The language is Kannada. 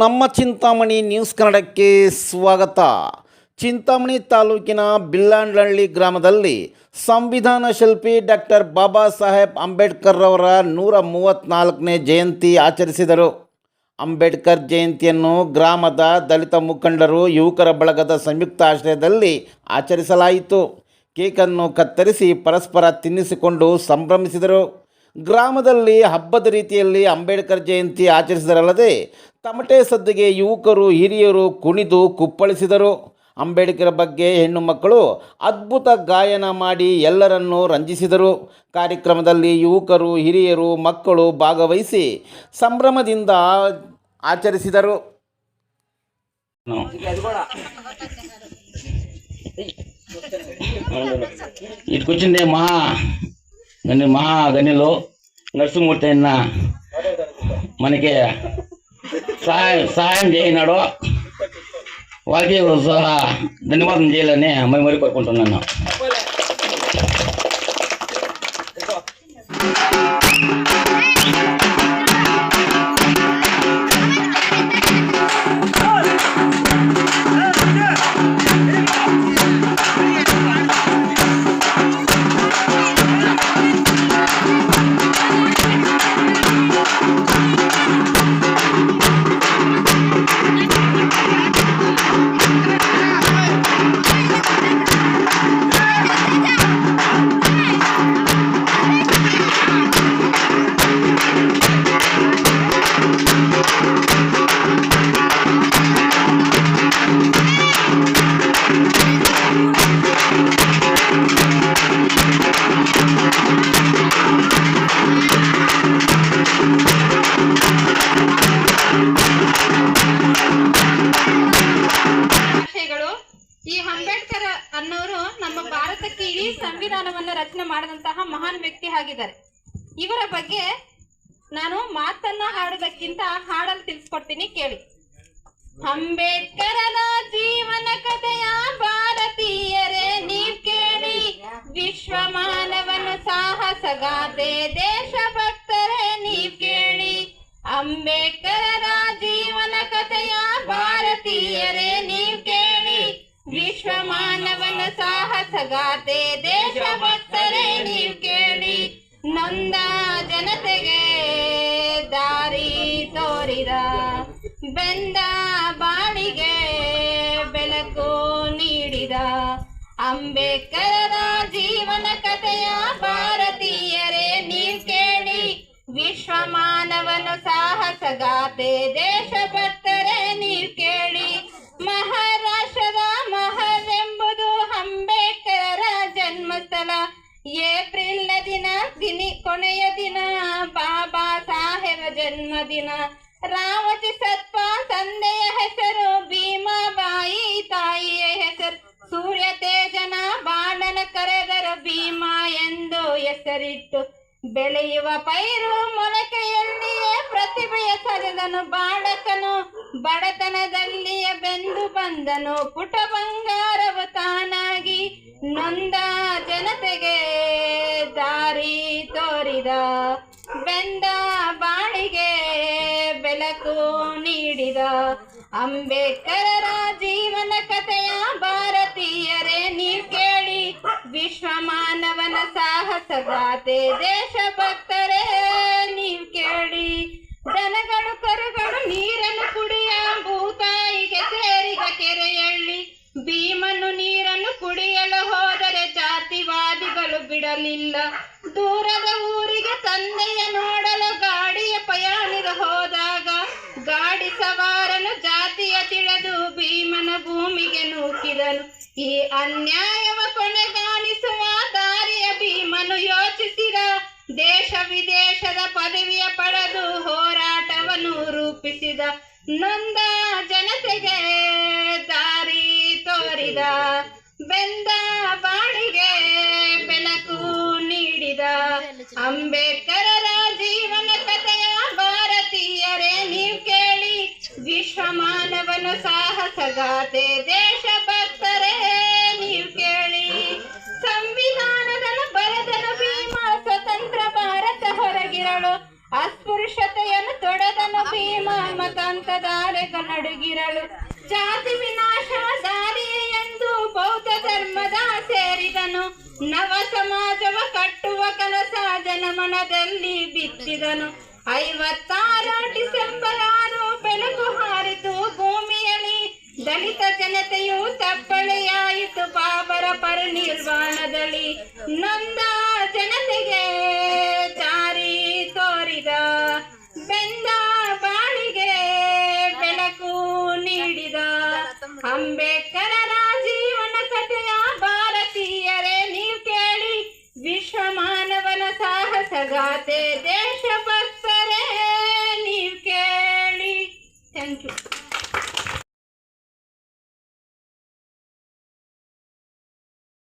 ನಮ್ಮ ಚಿಂತಾಮಣಿ ನ್ಯೂಸ್ ಕನ್ನಡಕ್ಕೆ ಸ್ವಾಗತ. ಚಿಂತಾಮಣಿ ತಾಲೂಕಿನ ಬಿಲ್ಲಾಂಡಹಳ್ಳಿ ಗ್ರಾಮದಲ್ಲಿ ಸಂವಿಧಾನ ಶಿಲ್ಪಿ ಡಾಕ್ಟರ್ ಬಾಬಾ ಸಾಹೇಬ್ ಅಂಬೇಡ್ಕರ್ ಅವರ ನೂರ ಮೂವತ್ತ್ನಾಲ್ಕನೇ ಜಯಂತಿ ಆಚರಿಸಿದರು. ಅಂಬೇಡ್ಕರ್ ಜಯಂತಿಯನ್ನು ಗ್ರಾಮದ ದಲಿತ ಮುಖಂಡರು, ಯುವಕರ ಬಳಗದ ಸಂಯುಕ್ತ ಆಶ್ರಯದಲ್ಲಿ ಆಚರಿಸಲಾಯಿತು. ಕೇಕನ್ನು ಕತ್ತರಿಸಿ ಪರಸ್ಪರ ತಿನ್ನಿಸಿಕೊಂಡು ಸಂಭ್ರಮಿಸಿದರು. ಗ್ರಾಮದಲ್ಲಿ ಹಬ್ಬದ ರೀತಿಯಲ್ಲಿ ಅಂಬೇಡ್ಕರ್ ಜಯಂತಿ ಆಚರಿಸಿದರಲ್ಲದೆ ತಮಟೆ ಸದ್ದಿಗೆ ಯುವಕರು ಹಿರಿಯರು ಕುಣಿದು ಕುಪ್ಪಳಿಸಿದರು ಅಂಬೇಡ್ಕರ್ ಬಗ್ಗೆ ಹೆಣ್ಣು ಮಕ್ಕಳು ಅದ್ಭುತ ಗಾಯನ ಮಾಡಿ ಎಲ್ಲರನ್ನೂ ರಂಜಿಸಿದರು ಕಾರ್ಯಕ್ರಮದಲ್ಲಿ ಯುವಕರು ಹಿರಿಯರು ಮಕ್ಕಳು ಭಾಗವಹಿಸಿ ಸಂಭ್ರಮದಿಂದ ಆಚರಿಸಿದರು ఇటు కూర్చుందే మహా గని మహా గనిలో నరసింహమూర్తి అయిన మనకి సహాయం సహాయం చేయనాడు. వాళ్ళకి ధన్యవాదం చేయాలని మరి మరి కోరుకుంటున్నాను. ಅನ್ನೋರು ನಮ್ಮ ಭಾರತಕ್ಕೆ ಇಡೀ ಸಂವಿಧಾನವನ್ನ ರಚನೆ ಮಾಡಿದಂತಹ ಮಹಾನ್ ವ್ಯಕ್ತಿ ಆಗಿದ್ದಾರೆ. ಇವರ ಬಗ್ಗೆ ನಾನು ಮಾತನ್ನ ಹಾಡೋದಕ್ಕಿಂತ ಹಾಡಲ್ಲಿ ತಿಳಿಸ್ಕೊಡ್ತೀನಿ, ಕೇಳಿ. ಅಂಬೇಡ್ಕರನ ಜೀವನ ಕಥೆಯ ಭಾರತೀಯರೇ, ನೀವ್ ಕೇಳಿ. ವಿಶ್ವ ಮಾನವನ ದೇಶ ಭಕ್ತರೇ ನೀವ್ ಕೇಳಿ. ಅಂಬೇಡ್ಕರರ ಸಾಹಸಗಾಥೆ ದೇಶಭಕ್ತರೇ ನೀವು ಕೇಳಿ. ನೊಂದ ಜನತೆಗೆ ದಾರಿ ತೋರಿದ. ಬೆಂದ ಬಾಳಿಗೆ ಬೆಳಕು ನೀಡಿದ. ಅಂಬೇಡ್ಕರ ಜೀವನ ಕಥೆಯ ಭಾರತೀಯರೇ ನೀವು ಕೇಳಿ. ವಿಶ್ವ ಸಾಹಸಗಾತೆ ದೇಶ ಭಕ್ತರೇ ನೀವು ಕೇಳಿ. ಜನ್ಮದಿನ. ರಾಮಜಿ ಸತ್ಪ ತಂದೆಯ ಹೆಸರು ಭೀಮಾಬಾಯಿ, ತಾಯಿಯ ಹೆಸರು ಸೂರ್ಯ ತೇಜನ, ಬಾಣನ ಕರೆದರು ಭೀಮಾ ಎಂದು ಹೆಸರಿಟ್ಟು ಬೆಳೆಯುವ ಪೈರು ಮೊಳಕೆಯಲ್ಲಿಯೇ ಪ್ರತಿಭೆಯ ಸರಿದನು ಬಾಳಕನು ಬಡತನದಲ್ಲಿಯೇ ಬೆಂದು ಬಂದನು ಪುಟ ಬಂಗಾರವು ತಾನಾಗಿ ನೊಂದ ಜನತೆಗೆ ದಾರಿ ತೋರಿದ. ಬೆಂದ ಅಂಬೇಡ್ಕರರ ಜೀವನ ಕಥೆಯ ಭಾರತೀಯರೇ, ನೀವು ಕೇಳಿ. ವಿಶ್ವ ಮಾನವನ ದೇಶ ದೇಶಭಕ್ತರೇ ನೀವು ಕೇಳಿ. ದನಗಳು ಕರುಗಳು, ನೀರನ್ನು ಕುಡಿಯ ಭೂತಾಯಿಗೆ ಸೇರಿದ ಕೆರೆಯಲ್ಲಿ. ಭೀಮನು ನೀರನ್ನು ಕುಡಿಯಲು ಹೋದರೆ ಜಾತಿವಾದಿಗಳು ಬಿಡಲಿಲ್ಲ. ದೂರದ ಈ ಅನ್ಯಾಯವ ಕೊನೆಗಾಣಿಸುವ ದಾರಿಯ ಭೀಮನು ಯೋಚಿಸಿದ ದೇಶ ವಿದೇಶದ ಪದವಿಯ ಪಡೆದು ಹೋರಾಟವನ್ನು ರೂಪಿಸಿದ ನೊಂದ ಜನತೆಗೆ ದಾರಿ ತೋರಿದ, ಬೆಂದ ಬಾಳಿಗೆ ಬೆಳಕು ನೀಡಿದ. ಅಂಬೇಡ್ಕರರ ಜೀವನ ಕಥೆಯ ಭಾರತೀಯರೇ, ನೀವು ಕೇಳಿ ವಿಶ್ವ ಮಾನವನ ಅಸ್ಪೃಶ್ಯತೆಯನ್ನು ತೊಡೆದನು ಭೀಮ ಮತಾಂತದಾರೆಗ ನಡುಗಿರಳು ಜಾತಿ ವಿನಾಶ, ದಾರಿಯೇ ಎಂದು ಬೌದ್ಧ ಧರ್ಮದ ಸೇರಿದನು. ನವ ಸಮಾಜವ ಕಟ್ಟುವ ಕೆಲಸ ಜನಮನದಲ್ಲಿ ಬಿತ್ತಿದನು. ಐವತ್ತಾರು ಡಿಸೆಂಬರ್ ಆರು ಬೆಳಕು ಹಾರಿತು ಭೂಮಿಯಲ್ಲಿ. ದಲಿತ ಜನತೆಯು ತಪ್ಪಳೆಯಾಯಿತು, ಬಾಬರ ಪರಿನಿರ್ವಾಣದಲ್ಲಿ ನೊಂದ ಜನತೆಗೆ ಸಗಾತೆ ದೇಶ